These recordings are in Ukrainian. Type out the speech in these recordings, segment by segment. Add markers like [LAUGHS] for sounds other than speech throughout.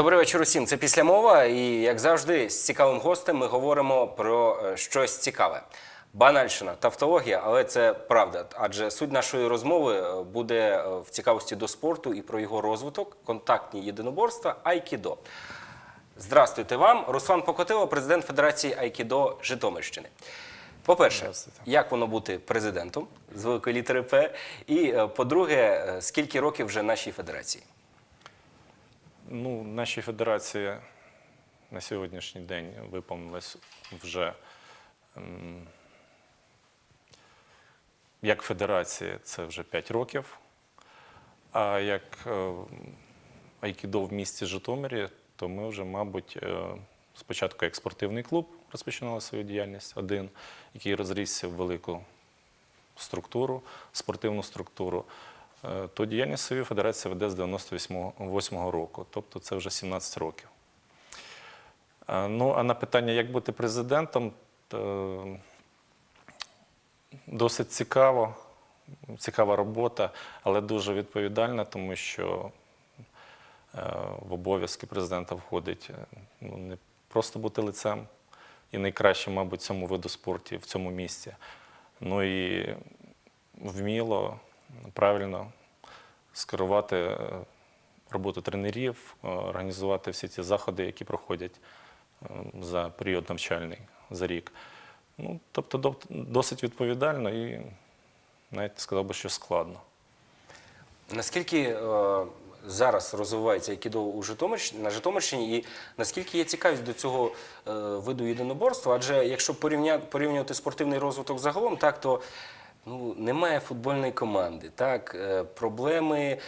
Добрий вечір усім. Це після мова. І як завжди, з цікавим гостем ми говоримо про е, щось цікаве. Банальщина, тавтологія, але це правда. Адже суть нашої розмови е, буде е, в цікавості до спорту і про його розвиток, контактні єдиноборства Айкідо. Здравствуйте вам, Руслан Покотило, президент Федерації Айкідо Житомирщини. По-перше, як воно бути президентом з великої літери П? І по-друге, скільки років вже нашій федерації? Ну, нашій федерації на сьогоднішній день виповнилось вже ем, як федерації це вже 5 років. А як е, айкідо в місті Житомирі, то ми вже, мабуть, е, спочатку як спортивний клуб розпочинали свою діяльність один, який розрісся в велику структуру, спортивну структуру, то діяльність свою федерація веде з 98-го року, тобто це вже 17 років. Е, Ну, а на питання, як бути президентом, досить цікаво, цікава робота, але дуже відповідальна, тому що е, в обов'язки президента входить е, ну, не просто бути лицем і найкраще, мабуть, цьому виду спорту в цьому місті. Ну і вміло, правильно скерувати е, роботу тренерів, е, організувати всі ці заходи, які проходять е, за період навчальний за рік. Ну, тобто досить відповідально і навіть сказав би, що складно. Наскільки е, зараз розвивається айкідо у Житомирщині, на Житомирщині, і наскільки є цікавість до цього е, виду єдиноборства? Адже якщо порівня, порівнювати спортивний розвиток загалом, так то ну, немає футбольної команди, так, е, проблеми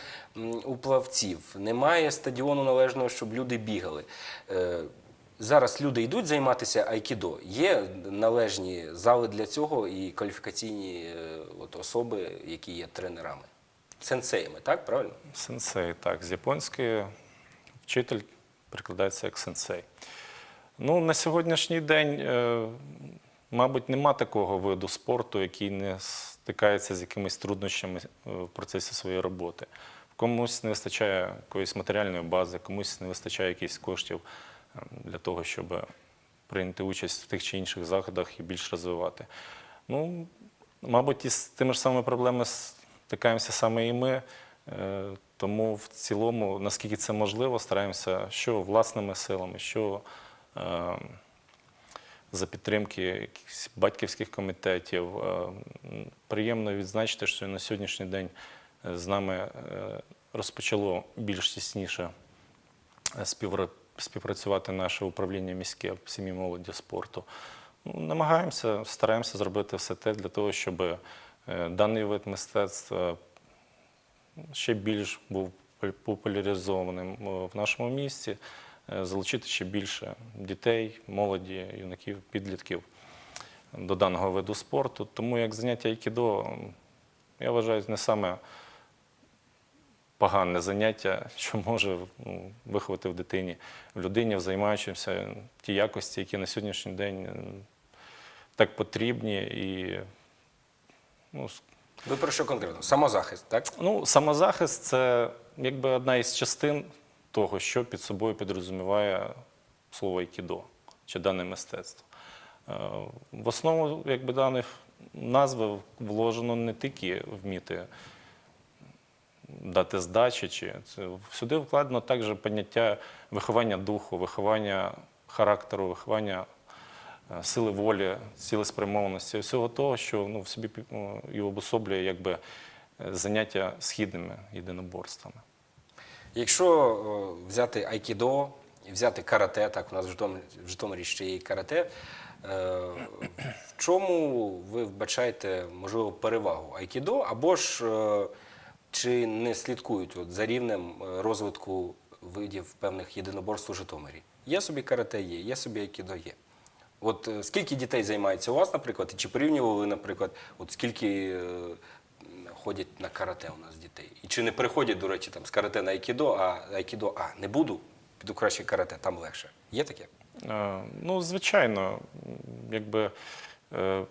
у плавців, немає стадіону належного, щоб люди бігали. Е, Зараз люди йдуть займатися айкідо. Є належні зали для цього і кваліфікаційні е, от, особи, які є тренерами, сенсеями, так правильно? Сенсей, так, з японської вчитель прикладається як сенсей. Ну, на сьогоднішній день, мабуть, нема такого виду спорту, який не стикається з якимись труднощами е, в процесі своєї роботи. Комусь не вистачає якоїсь матеріальної бази, комусь не вистачає якихось коштів е, для того, щоб прийняти участь в тих чи інших заходах і більш розвивати. Ну, мабуть, із тими ж самими проблемами стикаємося саме і ми. Е, Тому в цілому, наскільки це можливо, стараємося що власними силами, що е, за підтримки якихось батьківських комітетів. Е, Приємно відзначити, що на сьогоднішній день е, з нами е, розпочало більш тісніше співпрацювати наше управління міське сім'ї молоді спорту. Ну, Намагаємося, стараємося зробити все те для того, щоб даний вид мистецтва ще більш був популяризованим в нашому місті, залучити ще більше дітей, молоді, юнаків, підлітків до даного виду спорту. Тому як заняття айкідо, я вважаю, не саме погане заняття, [LAUGHS] що може ну, виховати в дитині, в людині, займаючимся ті якості, які на сьогоднішній день так потрібні і ну, Ви про що конкретно? Самозахист, так? Ну, самозахист це якби одна із частин того, що під собою підрозуміває слово айкідо чи дане мистецтво. Е, В основу якби, даної назви вложено не тільки вміти дати здачі, чи сюди вкладено також поняття виховання духу, виховання характеру, виховання е, сили волі, цілеспрямованості, всього того, що ну, в собі і обособлює якби, е, заняття східними єдиноборствами. Якщо взяти айкідо взяти карате, так у нас в Житомирі, в Житомирі ще є карате. е, В чому ви вбачаєте можливо перевагу айкідо, або ж е, чи не слідкують от, за рівнем е, розвитку видів певних єдиноборств у Житомирі? Є собі карате, є, є собі айкідо є. От скільки дітей займається у вас, наприклад, і чи порівнювали ви, наприклад, от скільки ходять на карате у нас дітей? І чи не переходять, до речі, там з карате на айкідо, а айкідо, а не буду, піду краще карате, там легше. Є таке? Е, Ну, звичайно, якби е,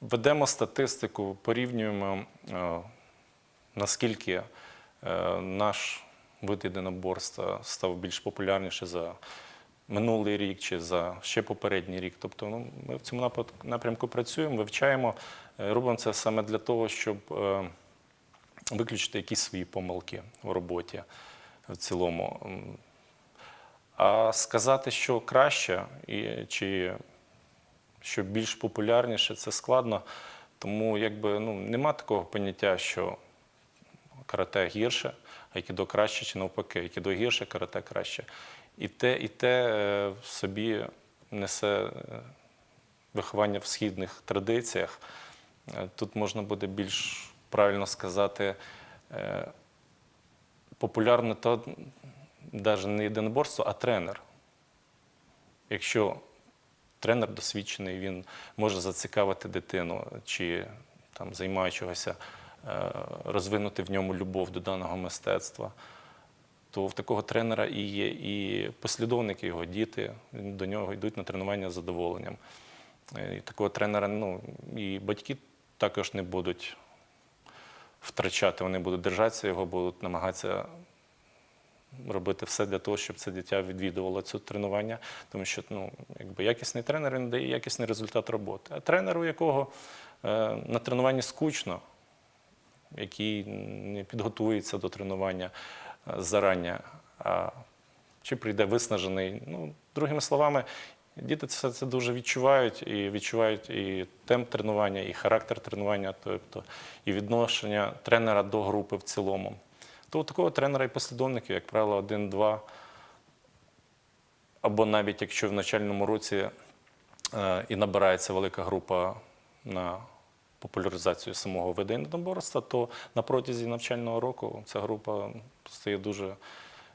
ведемо статистику, порівнюємо, е, наскільки е, наш вид єдиноборства став більш популярніше за минулий рік чи за ще попередній рік. Тобто ну, ми в цьому напрямку працюємо, вивчаємо, е, робимо це саме для того, щоб е, виключити якісь свої помилки в роботі в цілому. А сказати, що краще чи що більш популярніше, це складно. Тому якби, ну, нема такого поняття, що карате гірше, айкідо краще чи навпаки, айкідо гірше, карате краще. І те, і те е, в собі несе е, виховання в східних традиціях. Е, Тут можна буде більш правильно сказати, популярне то навіть не єдиноборство, а тренер. Якщо тренер досвідчений, він може зацікавити дитину чи там, займаючогося, розвинути в ньому любов до даного мистецтва, то в такого тренера і є і послідовники його, діти до нього йдуть на тренування з задоволенням. Е, І такого тренера ну, і батьки також не будуть втрачати, вони будуть держатися його, будуть намагатися робити все для того, щоб це дитя відвідувало це тренування, тому що ну, якби якісний тренер він дає якісний результат роботи. А тренер, у якого е, на тренуванні скучно, який не підготується до тренування зарання, а чи прийде виснажений. Ну, другими словами, діти це, це дуже відчувають і відчувають і темп тренування, і характер тренування, тобто і відношення тренера до групи в цілому. То у такого тренера і послідовників, як правило, один-два. Або навіть якщо в начальному році е, і набирається велика група на популяризацію самого виду єдиноборства, то на протязі навчального року ця група стає дуже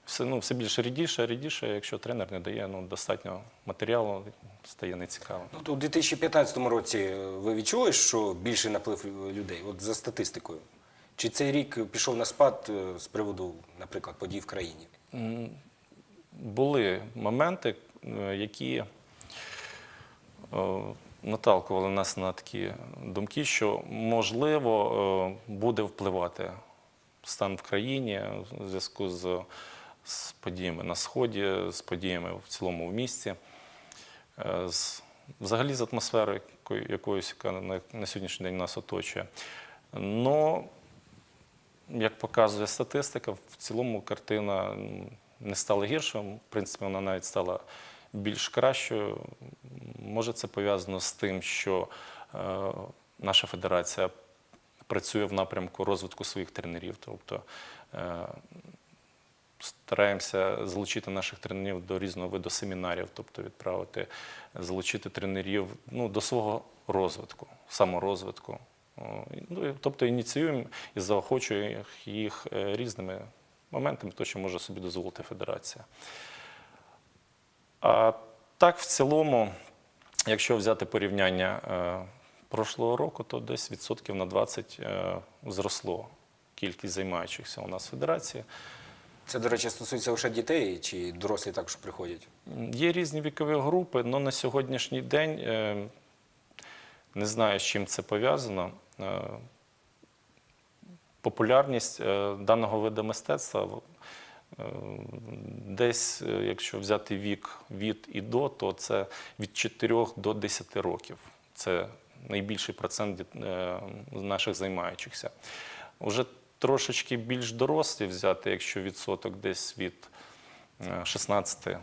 все, ну, все більше рідіше, рідіше. Якщо тренер не дає ну, достатньо матеріалу, стає нецікаво. Ну, то у 2015 році е, ви відчули, що більший наплив людей, от за статистикою? Чи цей рік пішов на спад е, з приводу, наприклад, подій в країні? були моменти, е, які наталкували нас на такі думки, що можливо е, буде впливати стан в країні у зв'язку з, з подіями на сході, з подіями в цілому в місті, е, з, взагалі з атмосферою якоюсь, яка на, на сьогоднішній день нас оточує. Но як показує статистика, в цілому картина не стала гіршою. В принципі, вона навіть стала більш кращою. Може, це пов'язано з тим, що е, наша федерація працює в напрямку розвитку своїх тренерів. Тобто е, стараємося залучити наших тренерів до різного виду семінарів, тобто відправити, залучити тренерів ну, до свого розвитку, саморозвитку. Ну, тобто ініціюємо і заохочуємо їх е, різними моментами, то, що може собі дозволити федерація. А так, в цілому, якщо взяти порівняння е, прошлого року, то десь відсотків на 20 е, зросло кількість займаючихся у нас в федерації. Це, до речі, стосується лише дітей чи дорослі також приходять? Є різні вікові групи, але на сьогоднішній день е, не знаю, з чим це пов'язано. Популярність даного виду мистецтва десь, е, якщо взяти вік від і до, то це від 4 до 10 років. Це найбільший процент е, наших займаючихся. Уже трошечки більш дорослі взяти, якщо відсоток десь від е, 16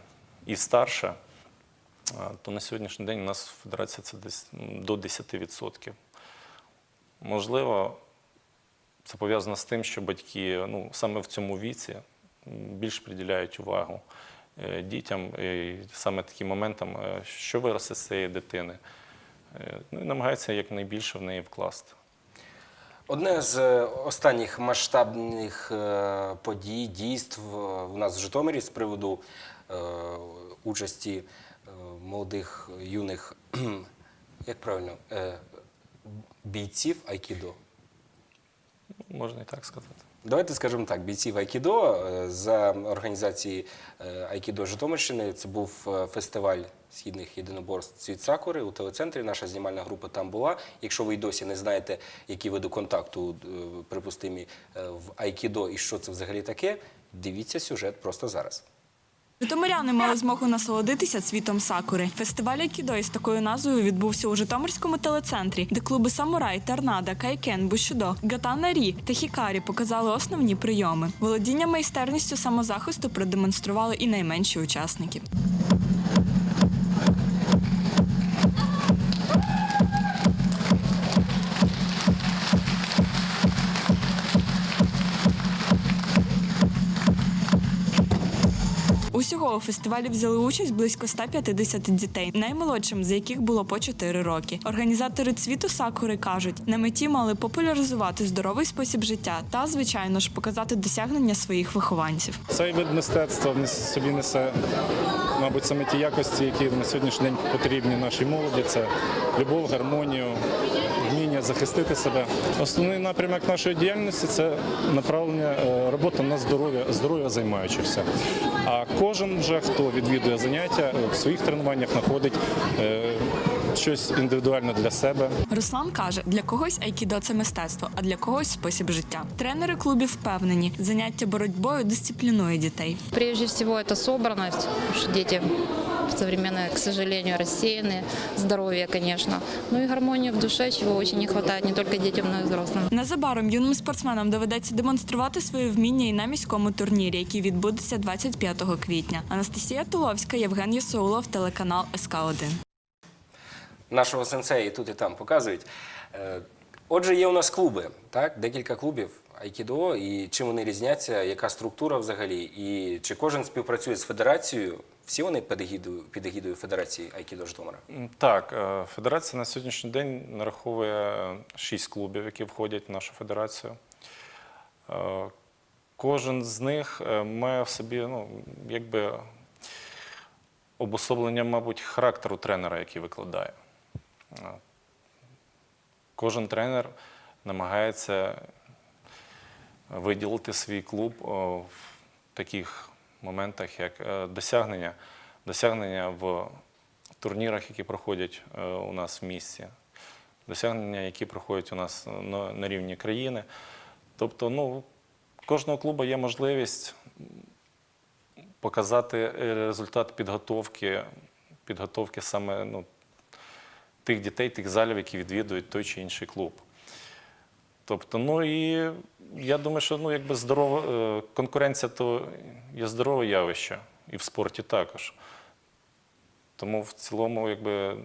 і старше, е, то на сьогоднішній день у нас в федерації це десь до 10%. Можливо, це пов'язано з тим, що батьки ну, саме в цьому віці більш приділяють увагу е, дітям, і саме таким моментам, е, що виросте з цієї дитини. Е, Ну, і намагаються якнайбільше в неї вкласти. Одне з останніх масштабних подій, дійств у нас в Житомирі з приводу участі молодих юних, [CLEARS THROAT] як правильно, бійців Айкідо. Можна і так сказати. Давайте скажемо так, бійців Айкідо е, за організації е, Айкідо Житомирщини. Це був е, фестиваль східних єдиноборств «Цвіт Сакури» у телецентрі. Наша знімальна група там була. Якщо ви й досі не знаєте, які види контакту припустимі в Айкідо і що це взагалі таке, дивіться сюжет просто зараз. Житомиряни мали змогу насолодитися цвітом сакури. Фестиваль Акідо із такою назвою відбувся у Житомирському телецентрі, де клуби Самурай, Торнадо, Кайкен, Бушудо, Гатана Рі та Хікарі показали основні прийоми. Володіння майстерністю самозахисту продемонстрували і найменші учасники. Усього у фестивалі взяли участь близько 150 дітей, наймолодшим з яких було по 4 роки. Організатори цвіту сакури кажуть, на меті мали популяризувати здоровий спосіб життя та, звичайно ж, показати досягнення своїх вихованців. Цей вид мистецтва в собі несе, мабуть, саме ті якості, які на сьогоднішній день потрібні нашій молоді. Це любов, гармонію, вміння захистити себе. Основний напрямок нашої діяльності це направлення е, робота на здоров'я, здоров'я займаючихся. А кожен вже, хто відвідує заняття, е, в своїх тренуваннях знаходить е, щось індивідуальне для себе. Руслан каже, для когось айкідо це мистецтво, а для когось спосіб життя. Тренери клубів впевнені, заняття боротьбою дисциплінує дітей. Прежде всего это собранность, потому что дети современные, к сожалению, рассеяны, здоровье, конечно. Ну и гармония в душе, чего очень не хватает не только детям, но и взрослым. Незабаром юним спортсменам доведеться демонструвати свої вміння і на міському турнірі, який відбудеться 25 квітня. Анастасія Туловська, Євген Єсоулов, телеканал СК 1 Нашого сенсея і тут і там показують. Е, Отже, є у нас клуби, так? Декілька клубів Айкідо, і чим вони різняться, яка структура взагалі, і чи кожен співпрацює з федерацією? Всі вони під егідою, під егідою Федерації Айкідо Житомира? Так, е, федерація на сьогоднішній день нараховує шість клубів, які входять в нашу федерацію. Е, Кожен з них е, має в собі ну, якби обособлення, мабуть, характеру тренера, який викладає. Кожен тренер намагається виділити свій клуб в таких моментах, як е, досягнення, досягнення в турнірах, які проходять е, у нас в місті, досягнення, які проходять у нас на, на рівні країни. Тобто, ну, кожного клубу є можливість показати е, результат підготовки, підготовки саме ну, тих дітей, тих залів, які відвідують той чи інший клуб. Тобто, ну і я думаю, що ну, якби здорова е, конкуренція то є здорове явище, і в спорті також. Тому в цілому, якби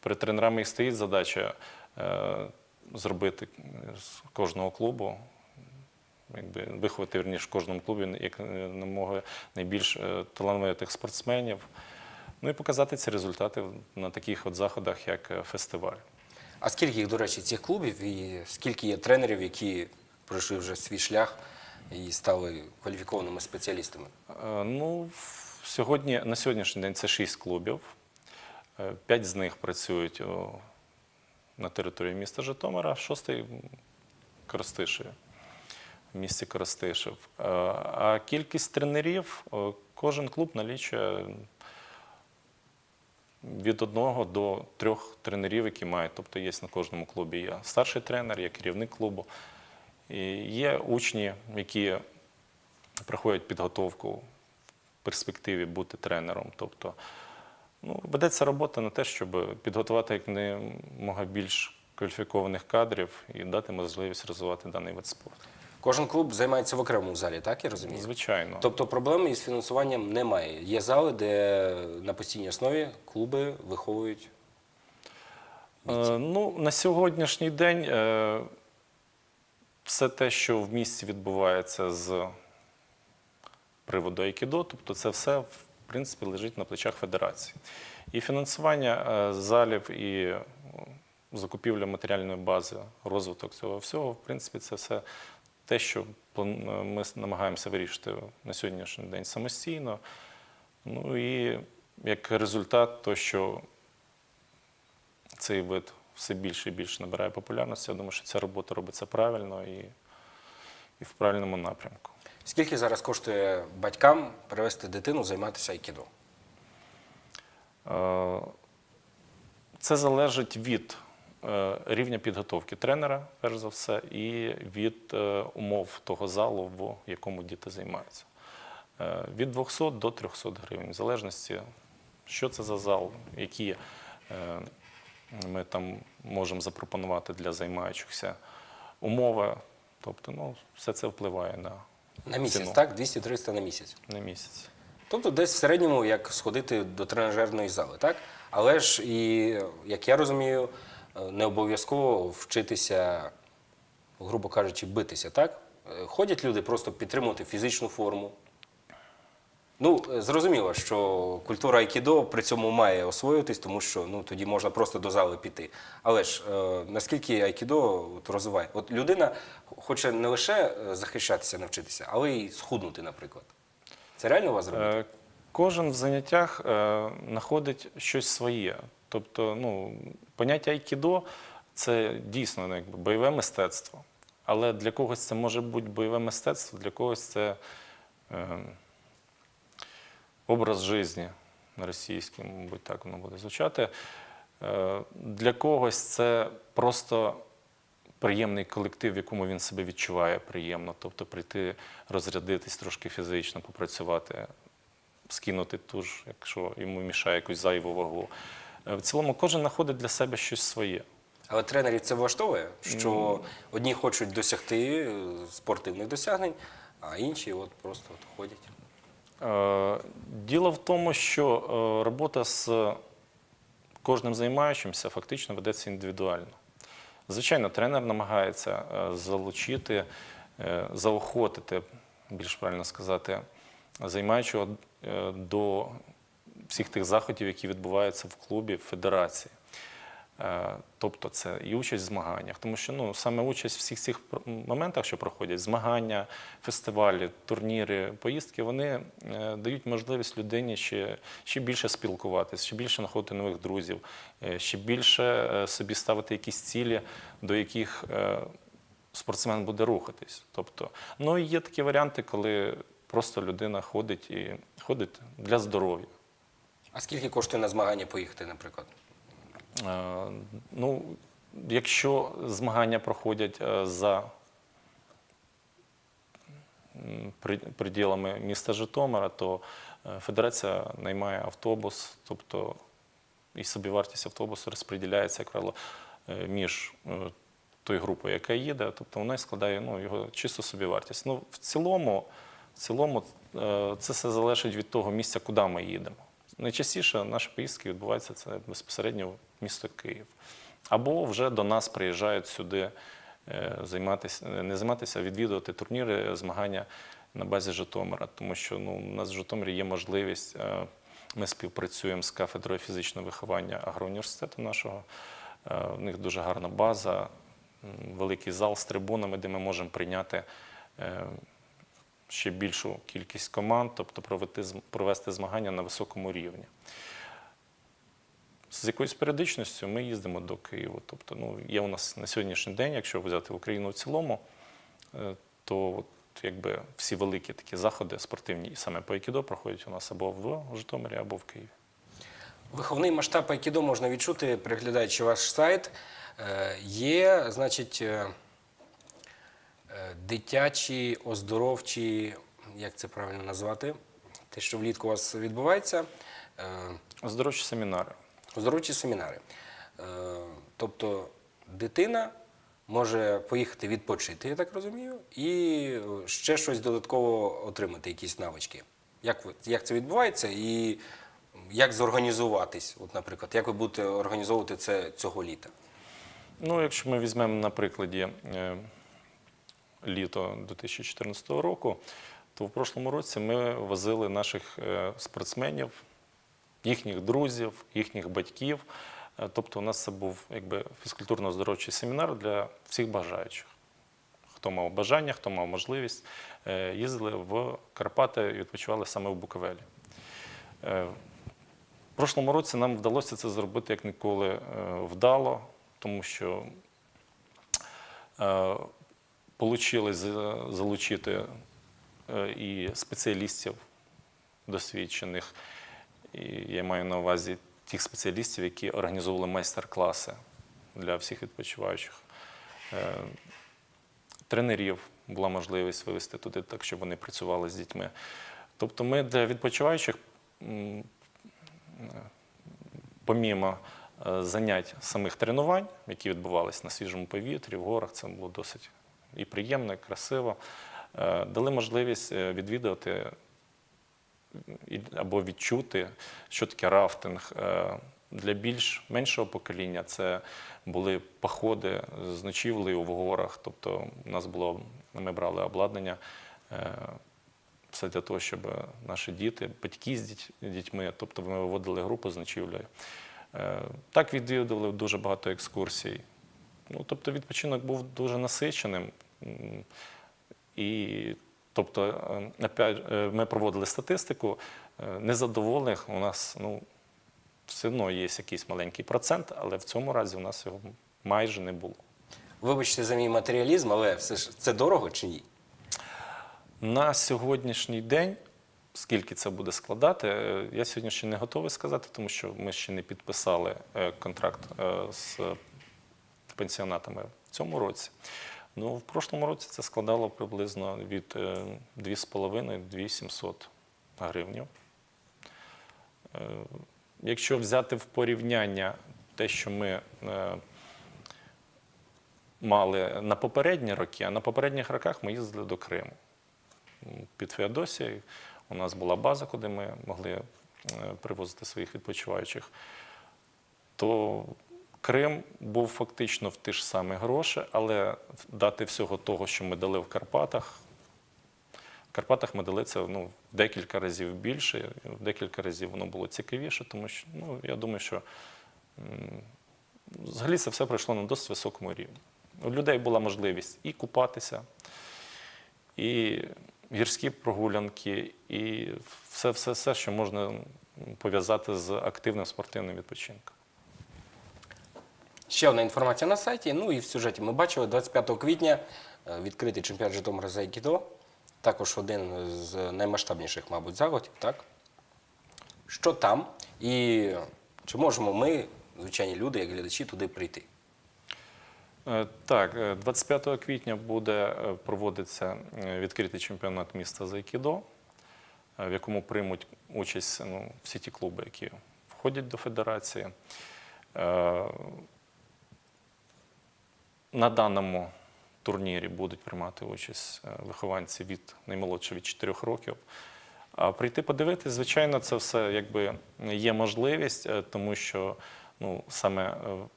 перед тренерами і стоїть задача е, зробити з кожного клубу, якби виховати вірніше в кожному клубі як намога найбільш е, талановитих спортсменів. Ну і показати ці результати на таких от заходах, як е, фестиваль. А скільки їх, до речі, цих клубів, і скільки є тренерів, які пройшли вже свій шлях і стали кваліфікованими спеціалістами? Е, Ну, сьогодні, на сьогоднішній день це шість клубів. Е, П'ять з них працюють на території міста Житомира, шостий Коростишеві, в місті Коростишев. Е, А кількість тренерів кожен клуб налічує від одного до трьох тренерів, які мають. Тобто є на кожному клубі є старший тренер, є керівник клубу. І є учні, які проходять підготовку в перспективі бути тренером. Тобто ну, ведеться робота на те, щоб підготувати якомога більш кваліфікованих кадрів і дати можливість розвивати даний вид спорту. Кожен клуб займається в окремому залі, так я розумію? Звичайно. Тобто проблем із фінансуванням немає. Є зали, де на постійній основі клуби виховують. Е, Ну, на сьогоднішній день е, все те, що в місті відбувається з приводу Айкідо, тобто це все, в принципі, лежить на плечах федерації. І фінансування е, залів, і е, закупівля матеріальної бази, розвиток цього всього, в принципі, це все те, що ми намагаємося вирішити на сьогоднішній день самостійно. Ну і як результат, то, що цей вид все більше і більше набирає популярності. Я думаю, що ця робота робиться правильно і, і в правильному напрямку. Скільки зараз коштує батькам привести дитину займатися айкідо? Е, Це залежить від рівня підготовки тренера, перш за все, і від е, умов того залу, в якому діти займаються. Е, Від 200 до 300 гривень, в залежності, що це за зал, які е, ми там можемо запропонувати для займаючихся умови. Тобто, ну, все це впливає на, На місяць, ціну. так? 200-300 на місяць. на місяць. Тобто десь в середньому як сходити до тренажерної зали, так? Але ж і, як я розумію, е, не обов'язково вчитися, грубо кажучи, битися, так? Е, Ходять люди просто підтримувати фізичну форму. Ну, е, зрозуміло, що культура айкідо при цьому має освоїтись, тому що ну, тоді можна просто до зали піти. Але ж е, наскільки айкідо от, розвиває? От людина хоче не лише е, захищатися, навчитися, але й схуднути, наприклад. Це реально у вас зробити? Кожен в заняттях знаходить щось своє. Тобто, ну, поняття айкідо це дійсно ну, якби, бойове мистецтво. Але для когось це може бути бойове мистецтво, для когось це е, образ на російській, мабуть, так воно буде звучати. Е, для когось це просто приємний колектив, в якому він себе відчуває приємно. Тобто прийти, розрядитись трошки фізично, попрацювати, скинути ту ж, якщо йому мішає якусь зайву вагу. Е, В цілому кожен знаходить для себе щось своє. Але тренерів це влаштовує, що одні хочуть досягти е, спортивних досягнень, а інші от просто от ходять. Е, Діло в тому, що робота з кожним займаючимся фактично ведеться індивідуально. Звичайно, тренер намагається залучити, заохотити, більш правильно сказати, займаючого до всіх тих заходів, які відбуваються в клубі, в федерації. Е, Тобто це і участь в змаганнях, тому що ну, саме участь в всіх цих моментах, що проходять, змагання, фестивалі, турніри, поїздки, вони е, дають можливість людині ще, ще більше спілкуватися, ще більше знаходити нових друзів, е, ще більше собі ставити якісь цілі, до яких спортсмен буде рухатись. Тобто, ну і є такі варіанти, коли просто людина ходить і ходить для здоров'я. А скільки коштує на змагання поїхати, наприклад? Е, Ну, якщо змагання проходять е, за м, при- приділами міста Житомира, то е, федерація наймає автобус, тобто і собівартість автобусу розподіляється, як правило, між тою групою, яка їде, тобто вона складає ну, його чисто собівартість. Ну, в цілому, в цілому це все залежить від того місця, куди ми їдемо. Найчастіше наші поїздки відбуваються це безпосередньо в місто Київ. Або вже до нас приїжджають сюди е, займатися, не займатися, а відвідувати турніри, змагання на базі Житомира. Тому що ну, у нас в Житомирі є можливість, е, ми співпрацюємо з кафедрою фізичного виховання агроуніверситету нашого. Е, В них дуже гарна база, великий зал з трибунами, де ми можемо прийняти е, ще більшу кількість команд, тобто провести, змагання на високому рівні. З якоюсь періодичністю ми їздимо до Києва. Тобто, ну, є у нас на сьогоднішній день, якщо взяти Україну в цілому, е, то от, якби всі великі такі заходи спортивні, і саме по Айкідо проходять у нас або в Житомирі, або в Києві. Виховний масштаб айкідо можна відчути, переглядаючи ваш сайт. Е, Є, значить, е, дитячі, оздоровчі, як це правильно назвати? Те, що влітку у вас відбувається, е, Оздоровчі семінари. оздоровчі семінари. Е, Тобто дитина може поїхати відпочити, я так розумію, і е, ще щось додатково отримати, якісь навички. Як, ви, як це відбувається і як зорганізуватись? От, наприклад, як ви будете організовувати це цього літа? Ну, якщо ми візьмемо на прикладі е, літо 2014 року, то в прошлому році ми возили наших е, спортсменів, їхніх друзів, їхніх батьків. Е, Тобто, у нас це був якби фізкультурно-здоровчий семінар для всіх бажаючих. Хто мав бажання, хто мав можливість, е, їздили в Карпати і відпочивали саме в Буковелі. В прошлому році нам вдалося це зробити як ніколи вдало, тому що Получилось залучити е, і спеціалістів досвідчених. І я маю на увазі тих спеціалістів, які організовували майстер-класи для всіх відпочиваючих. Е, Тренерів була можливість вивести туди так, щоб вони працювали з дітьми. Тобто ми для відпочиваючих, е, помімо занять самих тренувань, які відбувалися на свіжому повітрі, в горах, це було досить і приємно, і красиво, е, дали можливість е, відвідувати або відчути, що таке рафтинг. Е, Для більш меншого покоління це були походи з ночівлею в горах. Тобто у нас було, ми брали обладнання все для того, щоб наші діти, батьки з діть- дітьми, тобто ми виводили групу з ночівлею. Так відвідували дуже багато екскурсій. Ну, тобто відпочинок був дуже насиченим. І тобто, е, е, ми проводили статистику. е, Незадоволених у нас ну, все одно є якийсь маленький процент, але в цьому разі у нас його майже не було. Вибачте за мій матеріалізм, але все ж це дорого чи ні? На сьогоднішній день, скільки це буде складати, я сьогодні ще не готовий сказати, тому що ми ще не підписали контракт з пенсіонатами в цьому році. Ну, в прошлому році це складало приблизно від е, 2,5-2700 гривнів. Е, Якщо взяти в порівняння те, що ми е, мали на попередні роки, а на попередніх роках ми їздили до Криму під Феодосією. У нас була база, куди ми могли е, привозити своїх відпочиваючих. То Крим був фактично в ті ж самі гроші, але дати всього того, що ми дали в Карпатах. В Карпатах ми дали це ну, в декілька разів більше, в декілька разів воно було цікавіше, тому що ну, я думаю, що взагалі це все пройшло на досить високому рівні. У людей була можливість і купатися, і гірські прогулянки, і все, все, все, що можна пов'язати з активним спортивним відпочинком. Ще одна інформація на сайті. Ну і в сюжеті ми бачили 25 квітня е, відкритий чемпіонат Житомира з Айкідо. Також один з наймасштабніших, мабуть, заходів, так? Що там? І чи можемо ми, звичайні люди, як глядачі, туди прийти? Е, Так, е, 25 квітня буде е, проводитися е, відкритий чемпіонат міста з Айкідо, е, в якому приймуть участь ну, всі ті клуби, які входять до федерації. На даному турнірі будуть приймати участь е, вихованці від наймолодшого від 4 років. А прийти подивитись, звичайно, це все якби є можливість, е, тому що ну, саме е,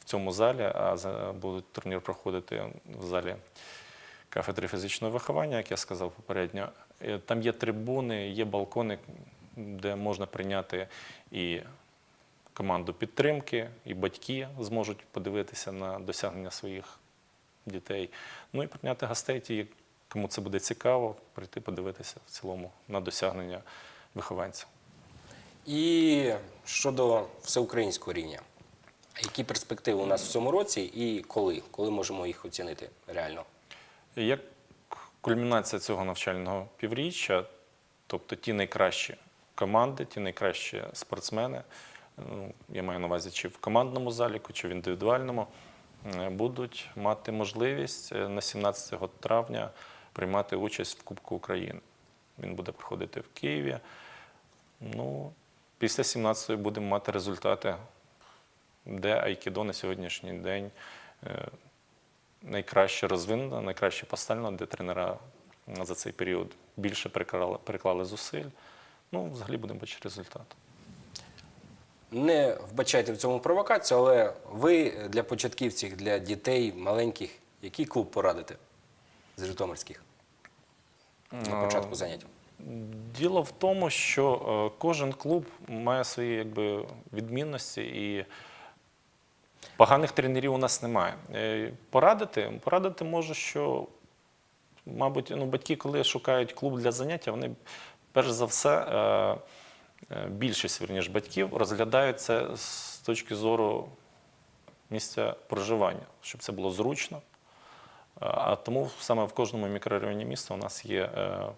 в цьому залі, а буде турнір проходити в залі кафедри фізичного виховання, як я сказав попередньо. Там є трибуни, є балкони, де можна прийняти і команду підтримки, і батьки зможуть подивитися на досягнення своїх дітей. Ну і прийняти гостей, ті, кому це буде цікаво, прийти подивитися в цілому на досягнення вихованців. І щодо всеукраїнського рівня, які перспективи у нас в цьому році і коли? Коли можемо їх оцінити реально? Як кульмінація цього навчального півріччя, тобто ті найкращі команди, ті найкращі спортсмени, ну, я маю на увазі чи в командному заліку, чи в індивідуальному, будуть мати можливість е, на 17 травня приймати участь в Кубку України. Він буде проходити в Києві. Ну, після 17-ї будемо мати результати, де Айкідо на сьогоднішній день е, найкраще розвинена, найкраще поставлена, де тренера за цей період більше приклали, зусиль. Ну, взагалі будемо бачити результат. Не вбачайте в цьому провокацію, але ви для початківців, для дітей маленьких, який клуб порадите з Житомирських на початку занять? Діло в тому, що е, кожен клуб має свої якби, відмінності і поганих тренерів у нас немає. Е, Порадити, порадити можу, що, мабуть, ну, батьки, коли шукають клуб для заняття, вони перш за все, е, е, більшість верніше, батьків розглядають це з точки зору місця проживання, щоб це було зручно. А тому саме в кожному мікрорайоні міста у нас є е,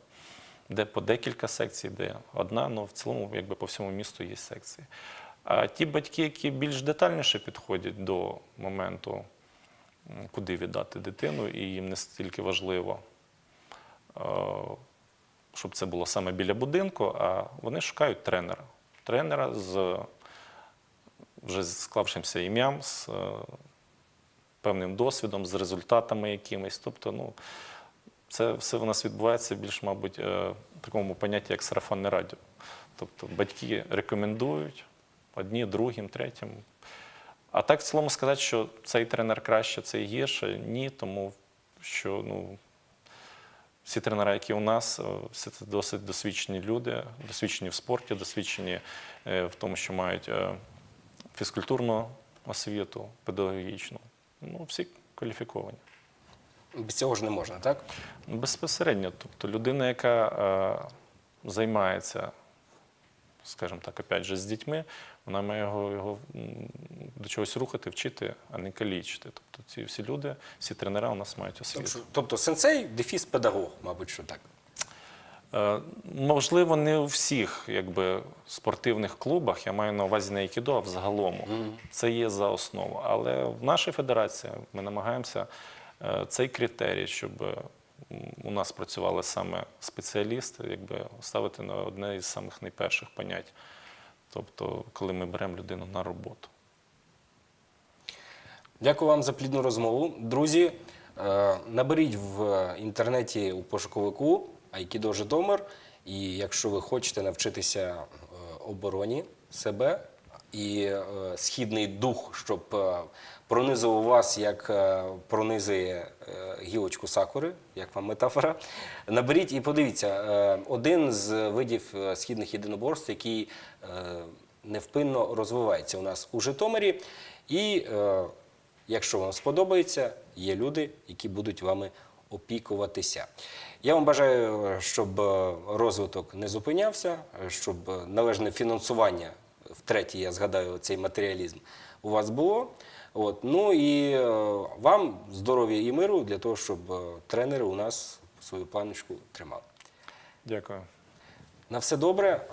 де по декілька секцій, де одна, але в цілому якби по всьому місту є секції. А ті батьки, які більш детальніше підходять до моменту, куди віддати дитину, і їм не стільки важливо, е, щоб це було саме біля будинку, а вони шукають тренера. Тренера з вже склавшимся ім'ям, з е, певним досвідом, з результатами якимись. Тобто, ну, це все у нас відбувається більш, мабуть, е, в такому понятті, як сарафанне радіо. Тобто батьки рекомендують одні, другим, третім. А так в цілому сказати, що цей тренер краще, цей гірше, ні, тому що ну, всі тренери, які у нас, все це досить досвідчені люди, досвідчені в спорті, досвідчені е, в тому, що мають е, фізкультурну освіту, педагогічну. Ну, всі кваліфіковані. Без цього ж не можна, так? Безпосередньо, тобто людина, яка е, займається, скажімо так, опять же, з дітьми, вона має його, його до чогось рухати, вчити, а не калічити. Тобто ці всі люди, всі тренера у нас мають освіту. Тобто, тобто сенсей, дефіс педагог, мабуть, що так. Е, Можливо, не у всіх якби, спортивних клубах, я маю на увазі не айкідо, а взагалом. Це є за основу. Але в нашій федерації ми намагаємося е, цей критерій, щоб у нас працювали саме спеціалісти, якби ставити на одне із самих найперших понять. Тобто, коли ми беремо людину на роботу. Дякую вам за плідну розмову. Друзі, е, наберіть в інтернеті у пошуковику Айкідо Житомир. І якщо ви хочете навчитися е, обороні себе і е, східний дух, щоб е, пронизував вас, як е, пронизує гілочку сакури, як вам метафора, наберіть і подивіться, один з видів східних єдиноборств, який невпинно розвивається у нас у Житомирі. І Якщо вам сподобається, є люди, які будуть вами опікуватися. Я вам бажаю, щоб розвиток не зупинявся, щоб належне фінансування, втретє, я згадаю, цей матеріалізм у вас було. От. Ну і е, вам здоров'я і миру для того, щоб е, тренери у нас свою планочку тримали. Дякую. На все добре.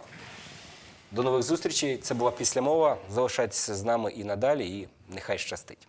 До нових зустрічей. Це була післямова. Залишайтеся з нами і надалі, і нехай щастить.